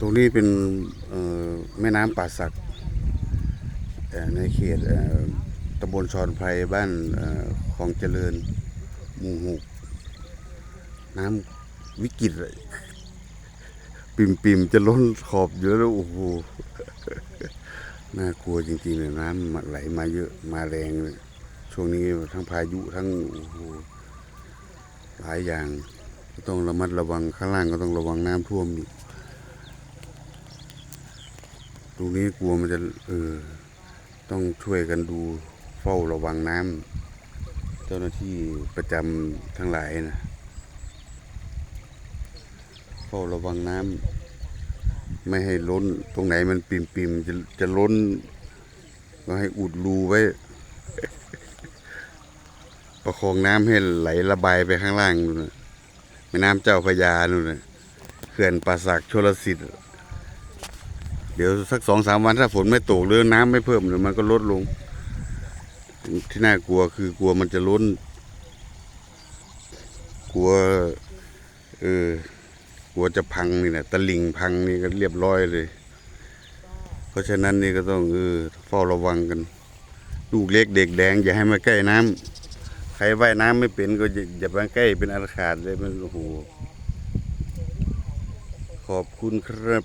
ตรงนี้เป็นแม่น้ำป่าสักในเขตตำบลชอนไพรบ้านอ่อคลองเจริญหมู่หกน้ำวิกฤตปิ่มปิมๆจะล้นขอบอยู่แล้วโอ้โหน่ากลัวจริงๆเลยน้ำไหลมาเยอะมาแรงเลยช่วงนี้ทั้งพายุทั้งโอ้โหหลายอย่างต้องระมัดระวังข้างล่างก็ต้องระวังน้ำท่วมอีก ตรงนี้กลัวมันจะเออต้องช่วยกันดูเฝ้าระวังน้ำเจ้าหน้าที่ประจำทั้งหลายนะเฝ้าระวังน้ำไม่ให้ล้น ตรงไหนมันปิ่มปิมๆจะจะล้น ก็ให้อุดรูไว้ ประคองน้ำให้ไหลระบายไปข้างล่างนู่นนะแม่น้ำเจ้าพระยานู่นนะเขื่อนป่าสักชลสิทธิ์ เดี๋ยวสักสองสามวันถ้าฝนไม่ตกหรือน้ำไม่เพิ่มเดี๋ยวมันก็ลดลง ที่น่ากลัวคือกลัวมันจะล้น กลัวเออกลัวจะพังนี่นะตะลิ่งพังนี่ก็เรียบร้อยเลย เพราะฉะนั้นนี่ก็ต้องเออเฝ้าระวังกันลูกเล็กเด็กแดง อย่าให้มาใกล้น้ำใครว่ายน้ำไม่เป็นก็อย่าอย่ามาใกล้เป็นอันขาดเลยมันโอ้โหขอบคุณครับ